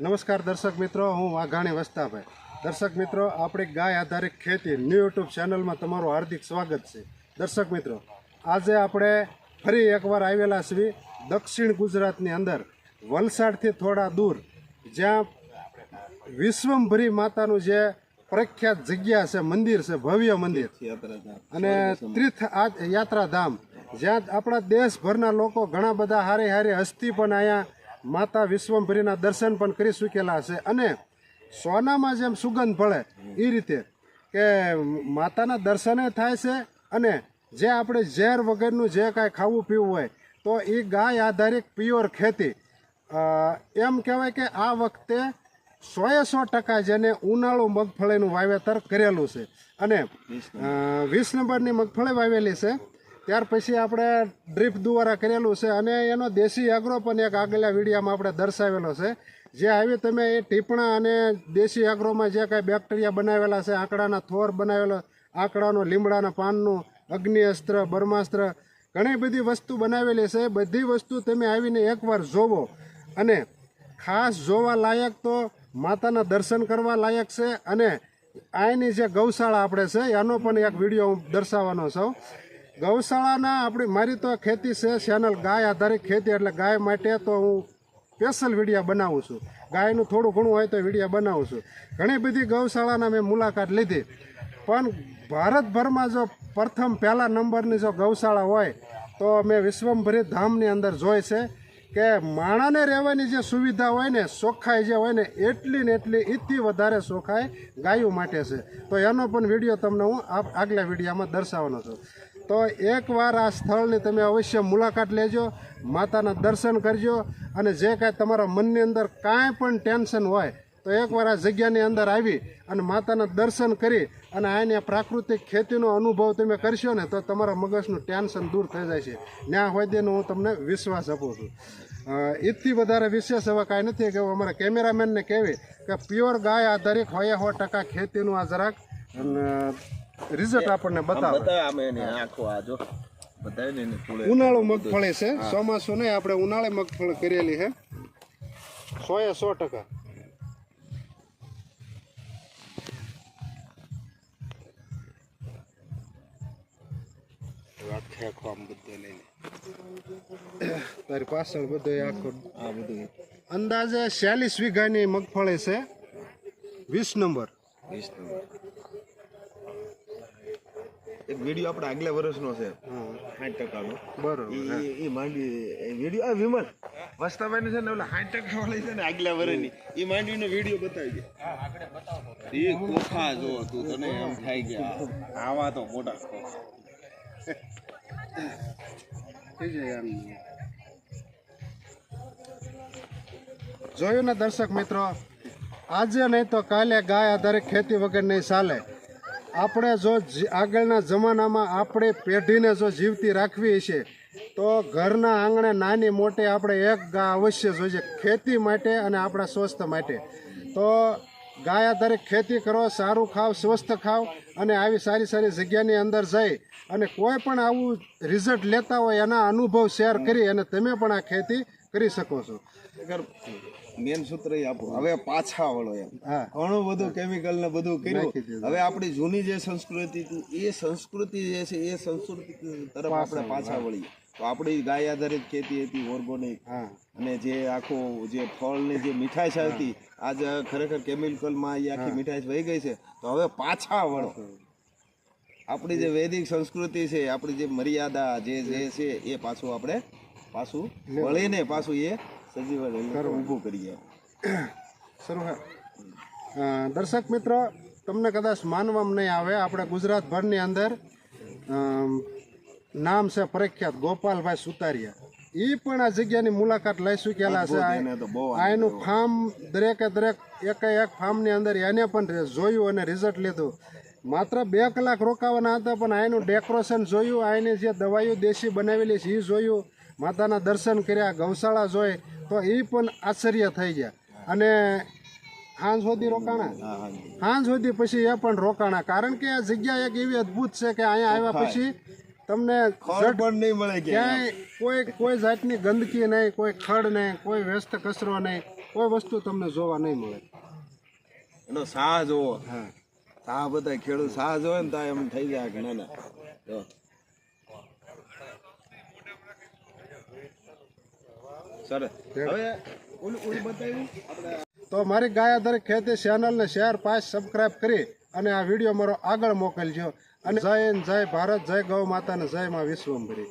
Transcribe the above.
નમસ્કાર દર્શક મિત્રો, હું વાઘાણી વસ્તાભાઈ. દર્શક મિત્રો, આપણી ગાય આધારિત ખેતી ન્યૂ યુટ્યુબ ચેનલમાં તમારું હાર્દિક સ્વાગત છે. દર્શક મિત્રો, આજે આપણે ફરી એકવાર આવેલા છીએ દક્ષિણ ગુજરાતની અંદર. વલસાડથી થોડા દૂર, જ્યાં વિશ્વમભરી માતાનું જે પ્રખ્યાત જગ્યા છે, મંદિર છે, ભવ્ય મંદિર. અને તીર્થ યાત્રાધામ, જ્યાં આપણા દેશભરના લોકો ઘણા બધા હારી હારી હસ્તી પણ અહીંયા માતા વિશ્વંભરીના દર્શન પણ કરી ચૂકેલા છે. અને સોનામાં જેમ સુગંધ ભળે એ રીતે કે માતાના દર્શને થાય છે અને જે આપણે ઝેર વગરનું જે કાંઈ ખાવું પીવું હોય, તો એ ગાય આધારિત પ્યોર ખેતી. એમ કહેવાય કે આ વખતે સોએ સો ટકા જેને ઉનાળુ મગફળીનું વાવેતર કરેલું છે. અને વીસ નંબરની મગફળી વાવેલી છે. ત્યાર પછી આપણે ડ્રીપ દ્વારા કરેલું છે અને એનો દેશી એગ્રો પણ એક આગલા વિડીયોમાં આપણે દર્શાવેલો છે. જે આવી તમે એ ટીપણા અને દેશી એગ્રોમાં જે કાંઈ બેક્ટેરિયા બનાવેલા છે, આંકડાના થોર બનાવેલો, આંકડાનો લીમડાના પાનનું અગ્નિ અસ્ત્ર બ્રહ્માસ્ત્ર, ઘણી બધી વસ્તુ બનાવેલી છે. બધી વસ્તુ તમે આવીને એકવાર જોવો અને ખાસ જોવા લાયક તો માતાના દર્શન કરવા લાયક છે અને આની જે ગૌશાળા આપણે છે, એનો પણ એક વીડિયો હું દર્શાવવાનો છું. ગૌશાળાના આપણી મારી તો ખેતી છે ચેનલ ગાય આધારિત ખેતી, એટલે ગાય માટે તો હું સ્પેશિયલ વિડીયા બનાવું છું. ગાયનું થોડું ઘણું હોય તો વિડીયા બનાવું છું. ઘણી બધી ગૌશાળાના મેં મુલાકાત લીધી. પણ ભારતભરમાં જો પ્રથમ, પહેલા નંબરની જો ગૌશાળા હોય, તો મેં વિશ્વમભરી ધામની અંદર જોઈ છે કે માણાને રહેવાની જે સુવિધા હોય ને ચોખ્ખાઈ જે હોય ને, એટલી ને એટલી ઈથી વધારે ચોખ્ખાઈ ગાયો માટે છે. તો એનો પણ વીડિયો તમને હું આગલા વિડીયામાં દર્શાવવાનો છું. તો એકવાર આ સ્થળની તમે અવશ્ય મુલાકાત લેજો, માતાના દર્શન કરજો અને જે કાંઈ તમારા મનની અંદર કાંઈ પણ ટેન્શન હોય તો એકવાર આ જગ્યાની અંદર આવી અને માતાના દર્શન કરી અને આની પ્રાકૃતિક ખેતીનો અનુભવ તમે કરશો ને તો તમારા મગજનું ટેન્શન દૂર થઈ જાય છે. ત્યાં હોય તેનો હું તમને વિશ્વાસ આપું છું. એથી વધારે વિશેષ હવે કાંઈ નથી કે અમારા કેમેરામેનને કહેવી કે પ્યોર ગાય આધારિત હોય સો ટકા ખેતીનું આ જરાક. રિઝલ્ટ આપણને બતાવે. બતાવે. આમે આખો આ જો. ઉનાળુ મગફળી છે. ચોમાસું નહીં આપણે ઉનાળે મગફળી કરેલી છે. સો એ સો ટકા આખે આખો આમ બધું લઈને. તારી પાછળ બધું આખો આ બધું. અંદાજે ચાલીસ વીઘાની મગફળી છે. વીસ નંબર. વીસ નંબર. એક વીડિયો આપણે આગલા વર્ષનો છે. સાઠ ટકાનો. બરોબર ઈ ઈ માંડવી વીડિયો આ વિમલ. વસ્તાભાઈ છે ને ઓલા સાઠ ટકા વાળી છે ને આગલા વર્ષની. ઈ માંડવીનો વીડિયો બતાવી દે એ કોખા જો તું તને એમ થાય કે આવા તો મોટા થઈ આમ. જોયું ને દર્શક મિત્રો? આજે નહીં તો કાલે ગાય આધારે ખેતી વગર નહીં ચાલે. આપણે જો આગળના જમાનામાં આપણે પેઢીને જો જીવતી રાખવી છે, તો ઘરના આંગણે નાની મોટી આપણે એક ગા અવશ્ય જોઈએ ખેતી માટે અને આપણા સ્વસ્થ માટે. તો ગાય આધારે ખેતી કરો, સારું ખાવ, સ્વસ્થ ખાવ અને આવી સારી સારી જગ્યાની અંદર જઈ અને કોઈ પણ આવું રિઝલ્ટ લેતા હોય એના અનુભવ શેર કરી અને તમે પણ આ ખેતી કરી શકો છો. મેન સૂત્ર આપો. હવે પાછા વળો એમ. ઘણું બધું કેમિકલ ને બધું કર્યું. હવે આપણી જૂની જે સંસ્કૃતિ એ સંસ્કૃતિ જે છે એ સંસ્કૃતિ તરફ આપણે પાછા વળીએ. તો આપણી ગાય આધારિત ખેતી હતી ઓર્ગોનિક અને જે આખું જે ફળની જે મીઠાશ હતી આજ ખરેખર કેમિકલમાં એ આખી મીઠાશ વહી ગઈ છે. તો હવે પાછા વળો. આપણી જે વૈદિક સંસ્કૃતિ છે આપણી જે મર્યાદા જે જે છે એ પાછું આપણે પાછું વળીને પાછું એ સજીવ ઊભું કરીએ. શરૂ દર્શક મિત્રો તમને કદાચ માનવામાં નહીં આવે આપણે ગુજરાતભરની અંદર નામ છે પ્રખ્યાત ગોપાલભાઈ સુતારિયા. એ પણ આ જગ્યાની મુલાકાત લઈ ચૂકેલા છે આ એનું ફાર્મ દરેકે દરેક એકે એક ફાર્મની અંદર એને પણ જોયું અને રિઝલ્ટ લીધું. માત્ર બે કલાક રોકાવાના હતા પણ આનું ડેકોરેશન જોયું આની જે દવાઈઓ દેશી બનાવેલી છે એ જોયું. માતાના દર્શન કર્યા ગૌશાળા જોઈ તો એ પણ આશ્ચર્ય થઈ ગયા. અને હાંજ સુધી રોકાણા? હાંજ સુધી પછી એ પણ રોકાણા. કારણ કે આ જગ્યા એક એવી અદ્ભુત છે કે અહીંયા આવ્યા પછી તમને નહીં મળે ક્યાંય. કોઈ કોઈ જાતની ગંદકી નહીં કોઈ ખડ નહીં કોઈ વ્યસ્ત કચરો નહીં કોઈ વસ્તુ તમને જોવા નહીં મળે. એનો સાહ જોવો. હા. સાહ બધા ખેડૂત સાહ જોવે ને તો એમ થઈ જાય ઘણા ના ના જો. સરસ. હવે ઓલું ઓલું બતાવ્યું? આપણે તો મારી ગાય આધારિત ખેતી ચેનલને શેર પાંચ સબસ્ક્રાઈબ કરી અને આ વીડિયો મારો આગળ મોકલજો. અને જય જય ભારત જય ગૌ માતા ને જય માં વિશ્વંભરી.